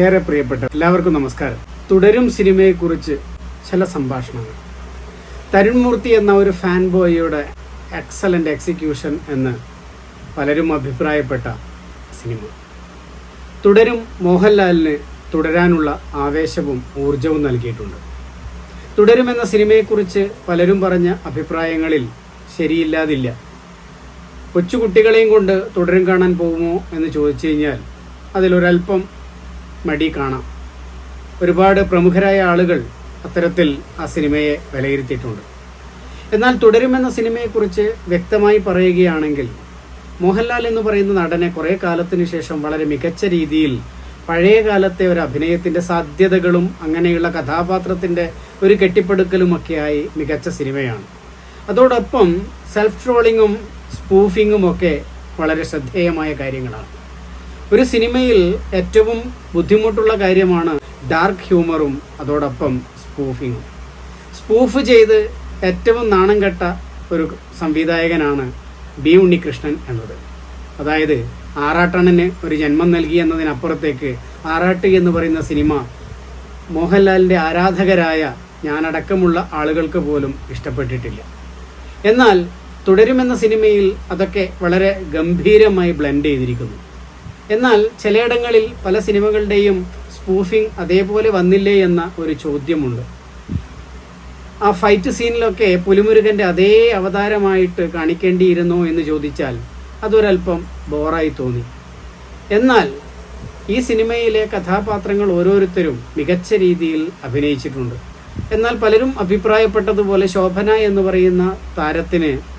ഏറെ പ്രിയപ്പെട്ട എല്ലാവർക്കും നമസ്കാരം. തുടരും സിനിമയെക്കുറിച്ച് ചില സംഭാഷണങ്ങൾ. തരുൺമൂർത്തി എന്ന ഒരു ഫാൻ ബോയിയുടെ എക്സലന്റ് എക്സിക്യൂഷൻ എന്ന് പലരും അഭിപ്രായപ്പെട്ട സിനിമ. തുടരും മോഹൻലാലിന് തുടരാനുള്ള ആവേശവും ഊർജവും നൽകിയിട്ടുണ്ട്. തുടരുമെന്ന സിനിമയെക്കുറിച്ച് പലരും പറഞ്ഞ അഭിപ്രായങ്ങളിൽ ശരിയില്ലാതില്ല. കൊച്ചുകുട്ടികളെയും കൊണ്ട് തുടരും കാണാൻ പോകുമോ എന്ന് ചോദിച്ചു കഴിഞ്ഞാൽ അതിലൊരല്പം മടി കാണാം. ഒരുപാട് പ്രമുഖരായ ആളുകൾ അത്തരത്തിൽ ആ സിനിമയെ വിലയിരുത്തിയിട്ടുണ്ട്. എന്നാൽ തുടരുമെന്ന സിനിമയെക്കുറിച്ച് വ്യക്തമായി പറയുകയാണെങ്കിൽ മോഹൻലാൽ എന്ന് പറയുന്ന നടനെ കുറേ കാലത്തിന് ശേഷം വളരെ മികച്ച രീതിയിൽ പഴയ കാലത്തെ ഒരു അഭിനയത്തിന്റെ സാധ്യതകളും അങ്ങനെയുള്ള കഥാപാത്രത്തിന്റെ ഒരു കെട്ടിപ്പടുക്കലുമൊക്കെയായി മികച്ച സിനിമയാണ്. അതോടൊപ്പം സെൽഫ് ട്രോളിങ്ങും സ്പൂഫിങ്ങും ഒക്കെ വളരെ ശ്രദ്ധേയമായ കാര്യങ്ങളാണ്. ഒരു സിനിമയിൽ ഏറ്റവും ബുദ്ധിമുട്ടുള്ള കാര്യമാണ് ഡാർക്ക് ഹ്യൂമറും അതോടൊപ്പം സ്പൂഫിങ്ങും സ്പൂഫ് ചെയ്ത് ഏറ്റവും നാണം കെട്ട ഒരു സംവിധായകനാണ് ബി ഉണ്ണികൃഷ്ണൻ എന്നത്. അതായത് ആറാട്ടണ്ണന് ഒരു ജന്മം നൽകി എന്നതിനപ്പുറത്തേക്ക് ആറാട്ട് എന്ന് പറയുന്ന സിനിമ മോഹൻലാലിന്റെ ആരാധകരായ ഞാനടക്കമുള്ള ആളുകൾക്ക് പോലും ഇഷ്ടപ്പെട്ടിട്ടില്ല. എന്നാൽ തുടരുമെന്ന സിനിമയിൽ അതൊക്കെ വളരെ ഗംഭീരമായി ബ്ലെൻഡ് ചെയ്തിരിക്കുന്നു. എന്നാൽ ചിലയിടങ്ങളിൽ പല സിനിമകളുടെയും സ്പൂഫിംഗ് അതേപോലെ വന്നില്ലേ എന്ന ഒരു ചോദ്യമുണ്ട്. ആ ഫൈറ്റ് സീനിലൊക്കെ പുലിമുരുകന്റെ അതേ അവതാരമായിട്ട് കാണിക്കേണ്ടിയിരുന്നോ എന്ന് ചോദിച്ചാൽ അതൊരല്പം ബോറായി തോന്നി. എന്നാൽ ഈ സിനിമയിലെ കഥാപാത്രങ്ങൾ ഓരോരുത്തരും മികച്ച രീതിയിൽ അഭിനയിച്ചിട്ടുണ്ട്. എന്നാൽ പലരും അഭിപ്രായപ്പെട്ടതുപോലെ ശോഭന എന്ന് പറയുന്ന താരത്തിന്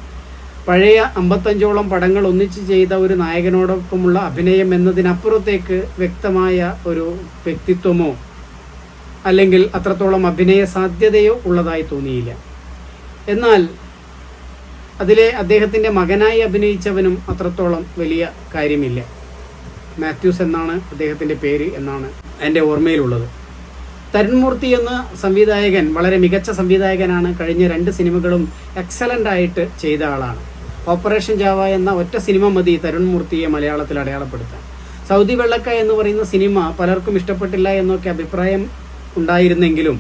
പഴയ അമ്പത്തഞ്ചോളം പടങ്ങൾ ഒന്നിച്ച് ചെയ്ത ഒരു നായകനോടൊപ്പമുള്ള അഭിനയം എന്നതിനപ്പുറത്തേക്ക് വ്യക്തമായ ഒരു വ്യക്തിത്വമോ അല്ലെങ്കിൽ അത്രത്തോളം അഭിനയ സാധ്യതയോ ഉള്ളതായി തോന്നിയില്ല. എന്നാൽ അതിലെ അദ്ദേഹത്തിന്റെ മകനായി അഭിനയിച്ചവനും അത്രത്തോളം വലിയ കാര്യമില്ല. മാത്യൂസ് എന്നാണ് അദ്ദേഹത്തിന്റെ പേര് എന്നാണ് എന്റെ ഓർമ്മയിലുള്ളത്. തരുൺമൂർത്തി എന്ന സംവിധായകൻ വളരെ മികച്ച സംവിധായകനാണ് കഴിഞ്ഞ രണ്ട് സിനിമകളും എക്സലന്റ് ആയിട്ട് ചെയ്ത ആളാണ്. ഓപ്പറേഷൻ ജാവ എന്ന ഒറ്റ സിനിമ മതി തരുൺ മൂർത്തിയെ മലയാളത്തിൽ അടയാളപ്പെടുത്താൻ. സൗദി വെള്ളക്ക എന്ന് പറയുന്ന സിനിമ പലർക്കും ഇഷ്ടപ്പെട്ടില്ല എന്നൊക്കെ അഭിപ്രായം ഉണ്ടായിരുന്നെങ്കിലും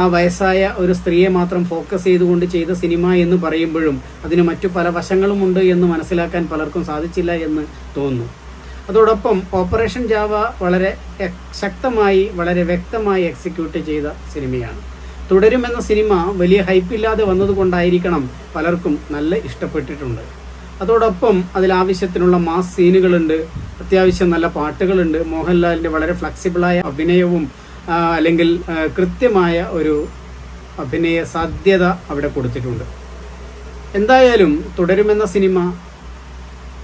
ആ വയസ്സായ ഒരു സ്ത്രീയെ മാത്രം ഫോക്കസ് ചെയ്തുകൊണ്ട് ചെയ്ത സിനിമ എന്ന് പറയുമ്പോഴും അതിന് മറ്റു പല വശങ്ങളുമുണ്ട് എന്ന് മനസ്സിലാക്കാൻ പലർക്കും സാധിച്ചില്ല എന്ന് തോന്നുന്നു. അതോടൊപ്പം ഓപ്പറേഷൻ ജാവ വളരെ ശക്തമായി വളരെ വ്യക്തമായി എക്സിക്യൂട്ട് ചെയ്ത സിനിമയാണ്. തുടരുമെന്ന സിനിമ വലിയ ഹൈപ്പ് ഹൈപ്പില്ലാതെ വന്നതുകൊണ്ടായിരിക്കണം പലർക്കും നല്ല ഇഷ്ടപ്പെട്ടിട്ടുണ്ട്. അതോടൊപ്പം അതിൽ ആവശ്യത്തിനുള്ള മാസ് സീനുകളുണ്ട് അത്യാവശ്യം നല്ല പാട്ടുകളുണ്ട്. മോഹൻലാലിന്റെ വളരെ ഫ്ലെക്സിബിളായ അഭിനയവും അല്ലെങ്കിൽ കൃത്യമായ ഒരു അഭിനയ സാധ്യത അവിടെ കൊടുത്തിട്ടുണ്ട്. എന്തായാലും തുടരുമെന്ന സിനിമ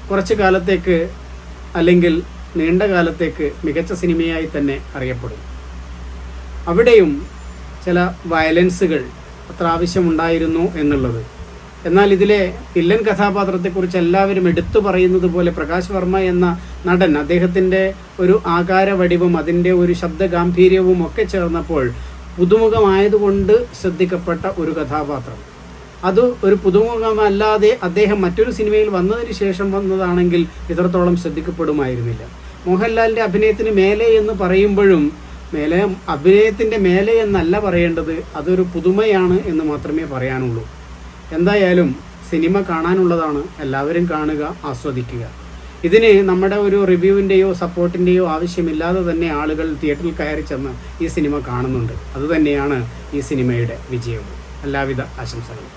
കുറച്ച് കാലത്തേക്ക് അല്ലെങ്കിൽ നീണ്ട കാലത്തേക്ക് മികച്ച സിനിമയായി തന്നെ അറിയപ്പെടും. അവിടെയും ചില വയലൻസുകൾ അത്ര ആവശ്യമുണ്ടായിരുന്നു എന്നുള്ളത്. എന്നാൽ ഇതിലെ വില്ലൻ കഥാപാത്രത്തെക്കുറിച്ച് എല്ലാവരും എടുത്തു പറയുന്നത് പോലെ പ്രകാശ് വർമ്മ എന്ന നടൻ അദ്ദേഹത്തിന്റെ ഒരു ആകാര വടിവും അതിന്റെ ഒരു ശബ്ദ ഗാംഭീര്യവും ഒക്കെ ചേർന്നപ്പോൾ പുതുമുഖമായതുകൊണ്ട് ശ്രദ്ധിക്കപ്പെട്ട ഒരു കഥാപാത്രം. അത് ഒരു പുതുമുഖമല്ലാതെ അദ്ദേഹം മറ്റൊരു സിനിമയിൽ വന്നതിന് ശേഷം വന്നതാണെങ്കിൽ ഇത്രത്തോളം ശ്രദ്ധിക്കപ്പെടുമായിരുന്നില്ല. മോഹൻലാലിന്റെ അഭിനയത്തിന് മേലെ എന്ന് പറയുമ്പോഴും മേലെ അഭിനയത്തിന്റെ മേലെ എന്നല്ല പറയേണ്ടത് അതൊരു പുതുമയാണ് എന്ന് മാത്രമേ പറയാനുള്ളൂ. എന്തായാലും സിനിമ കാണാനുള്ളതാണ് എല്ലാവരും കാണുക ആസ്വദിക്കുക. ഇതിന് നമ്മുടെ ഒരു റിവ്യൂവിന്റെയോ സപ്പോർട്ടിന്റെയോ ആവശ്യമില്ലാതെ തന്നെ ആളുകൾ തിയേറ്ററിൽ കയറി ചെന്ന് ഈ സിനിമ കാണുന്നുണ്ട്. അതുതന്നെയാണ് ഈ സിനിമയുടെ വിജയവും. എല്ലാവിധ ആശംസകളും.